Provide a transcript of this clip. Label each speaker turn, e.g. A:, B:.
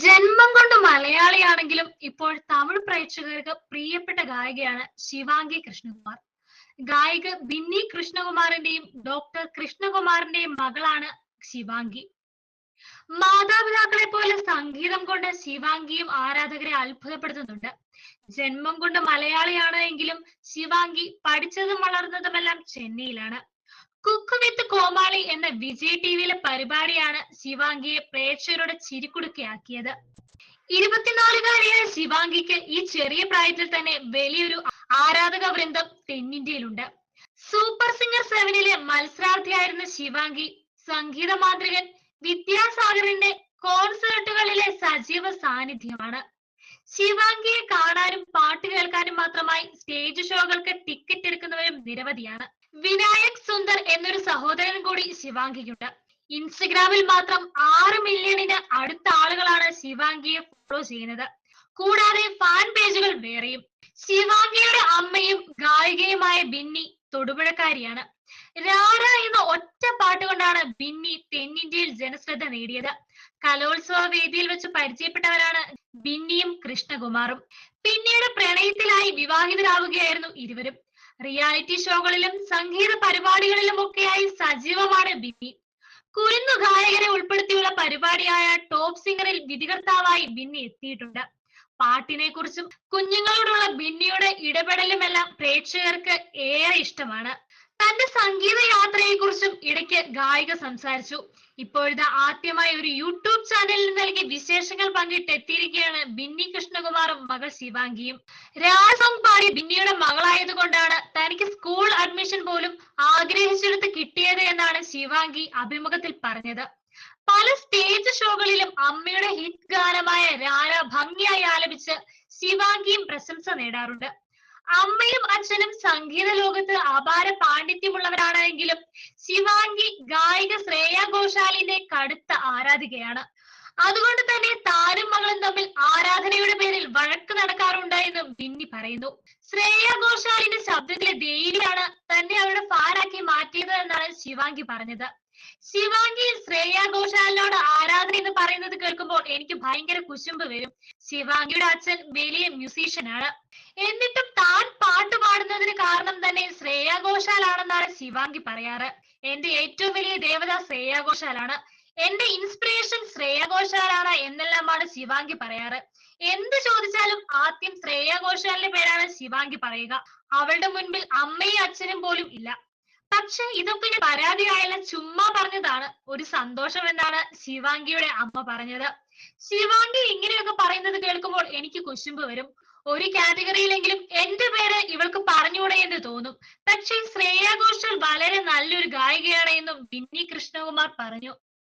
A: ജന്മം കൊണ്ട് മലയാളിയാണെങ്കിലും ഇപ്പോൾ തമിഴ് പ്രേക്ഷകർക്ക് പ്രിയപ്പെട്ട ഗായികയാണ് ശിവാംഗി കൃഷ്ണകുമാർ. ഗായിക ബിന്നി കൃഷ്ണകുമാറിന്റെയും ഡോക്ടർ കൃഷ്ണകുമാറിന്റെയും മകളാണ് ശിവാംഗി. മാതാപിതാക്കളെ പോലെ സംഗീതം കൊണ്ട് ശിവാംഗിയും ആരാധകരെ അത്ഭുതപ്പെടുത്തുന്നുണ്ട്. ജന്മം കൊണ്ട് മലയാളിയാണ് എങ്കിലും ശിവാംഗി പഠിച്ചതും വളർന്നതുമെല്ലാം ചെന്നൈയിലാണ്. കുക്ക് വിത്ത് കോമാളി എന്ന വിജയ് ടിവിയിലെ പരിപാടിയാണ് ശിവാംഗിയെ പ്രേക്ഷകരുടെ ചിരിക്കുടുക്കയാക്കിയത്. ഇരുപത്തിനാലുകാരിയായ ശിവാംഗിക്ക് ഈ ചെറിയ പ്രായത്തിൽ തന്നെ വലിയൊരു ആരാധക വൃന്ദം തെന്നിന്ത്യയിലുണ്ട്. സൂപ്പർ സിംഗർ സെവനിലെ മത്സരാർത്ഥിയായിരുന്ന ശിവാംഗി സംഗീത മാന്ത്രികൻ വിദ്യാസാഗറിന്റെ കോൺസേർട്ടുകളിലെ സജീവ സാന്നിധ്യമാണ്. ശിവാംഗിയെ കാണാനും പാട്ട് കേൾക്കാനും മാത്രമായി സ്റ്റേജ് ഷോകൾക്ക് ടിക്കറ്റ് എടുക്കുന്നവരും നിരവധിയാണ്. വിനായക് സുന്ദർ എന്നൊരു സഹോദരൻ കൂടി ശിവാംഗിക്കുണ്ട്. ഇൻസ്റ്റഗ്രാമിൽ മാത്രം ആറ് മില്യണിന് അടുത്ത ആളുകളാണ് ശിവാംഗിയെ ഫോളോ ചെയ്യുന്നത്. കൂടാതെ ഫാൻ പേജുകൾ വേറെയും. ശിവാംഗിയുടെ അമ്മയും ഗായികയുമായ ബിന്നി തൊടുപുഴക്കാരിയാണ്. രാധ എന്ന ഒറ്റ പാട്ട് കൊണ്ടാണ് ബിന്നി തെന്നിന്ത്യയിൽ ജനശ്രദ്ധ നേടിയത്. കലോത്സവ വേദിയിൽ വെച്ച് പരിചയപ്പെട്ടവരാണ് ബിന്നിയും കൃഷ്ണകുമാറും. പിന്നീട് പ്രണയത്തിലായി വിവാഹിതരാവുകയായിരുന്നു ഇരുവരും. റിയാലിറ്റി ഷോകളിലും സംഗീത പരിപാടികളിലും ഒക്കെയായി സജീവമാണ് ബിന്നി കുരുന്നു ഗായകരെ ഉൾപ്പെടുത്തിയുള്ള പരിപാടിയായ ടോപ്പ് സിംഗറിൽ വിധികർത്താവായി ബിന്നി എത്തിയിട്ടുണ്ട്. പാട്ടിനെ കുറിച്ചും കുഞ്ഞുങ്ങളോടുള്ള ബിന്നിയുടെ ഇടപെടലുമെല്ലാം പ്രേക്ഷകർക്ക് ഏറെ ഇഷ്ടമാണ്. തന്റെ സംഗീത യാത്രയെ കുറിച്ചും ഇടയ്ക്ക് ഗായിക സംസാരിച്ചു. ഇപ്പോഴത്തെ ആദ്യമായി ഒരു യൂട്യൂബ് ചാനലിൽ നൽകി വിശേഷങ്ങൾ പങ്കിട്ട് എത്തിയിരിക്കുകയാണ് ബിന്നി കൃഷ്ണകുമാറും മകൾ ശിവാംഗിയും. രാസോങ് പാടി ബിന്നിയുടെ മകളായത് കൊണ്ടാണ് തനിക്ക് സ്കൂൾ അഡ്മിഷൻ പോലും ആഗ്രഹിച്ചെടുത്ത് കിട്ടിയത് എന്നാണ് ശിവാംഗി അഭിമുഖത്തിൽ പറഞ്ഞത്. പല സ്റ്റേജ് ഷോകളിലും അമ്മയുടെ ഹിറ്റ് ഗാനമായ രാര ഭംഗിയായി ആലപിച്ച് ശിവാംഗിയും പ്രശംസ നേടാറുണ്ട്. അമ്മയും അച്ഛനും സംഗീത ലോകത്ത് അപാര പാണ്ഡിത്യമുള്ളവരാണെങ്കിലും ശിവാംഗി ഗായിക ശ്രേയ ഘോഷാലിന്റെ കടുത്ത ആരാധികയാണ്. അതുകൊണ്ട് തന്നെ താനും മകളും തമ്മിൽ ആരാധനയുടെ പേരിൽ വഴക്ക് നടക്കാറുണ്ട് എന്ന് ബിന്നി പറയുന്നു. ശ്രേയ ഘോഷാലിന്റെ ശബ്ദത്തിലെ ധൈര്യമാണ് തന്നെ അവരുടെ ഫാനാക്കി മാറ്റിയത് എന്നാണ് ശിവാംഗി പറഞ്ഞത്. ശിവാംഗി ശ്രേയ ഘോഷാലിനോട് ആരാധന എന്ന് പറയുന്നത് കേൾക്കുമ്പോൾ എനിക്ക് ഭയങ്കര കുശുമ്പ് വരും. ശിവാംഗിയുടെ അച്ഛൻ വലിയ മ്യൂസീഷ്യനാണ് എന്നിട്ടും താൻ പാട്ട് പാടുന്നതിന് കാരണം തന്നെ ശ്രേയ ഘോഷാലാണെന്നാണ് ശിവാംഗി പറയാറ്. എന്റെ ഏറ്റവും വലിയ ദേവത ശ്രേയ ഘോഷാലാണ്. എന്റെ ഘോഷാലാണ് എന്നെല്ലാമാണ് ശിവാംഗി പറയാറ്. എന്ത് ചോദിച്ചാലും ആദ്യം ശ്രേയ ഘോഷാലിന്റെ പേരാണ് ശിവാംഗി പറയുക. അവളുടെ മുൻപിൽ അമ്മയും അച്ഛനും പോലും ഇല്ല. പക്ഷെ ഇതൊക്കെ ഞാൻ പരാതിയായാലും ചുമ്മാ പറഞ്ഞതാണ്. ഒരു സന്തോഷം എന്നാണ് ശിവാംഗിയുടെ അമ്മ പറഞ്ഞത്. ശിവാംഗി ഇങ്ങനെയൊക്കെ പറയുന്നത് കേൾക്കുമ്പോൾ എനിക്ക് കുശുമ്പ് വരും. ഒരു കാറ്റഗറിയിലെങ്കിലും എന്റെ പേര് ഇവൾക്ക് പറഞ്ഞൂടെ എന്ന് തോന്നും. പക്ഷേ ശ്രേയ ഘോഷാൽ വളരെ നല്ലൊരു ഗായികയാണ് എന്നും ബിന്നി കൃഷ്ണകുമാർ പറഞ്ഞു.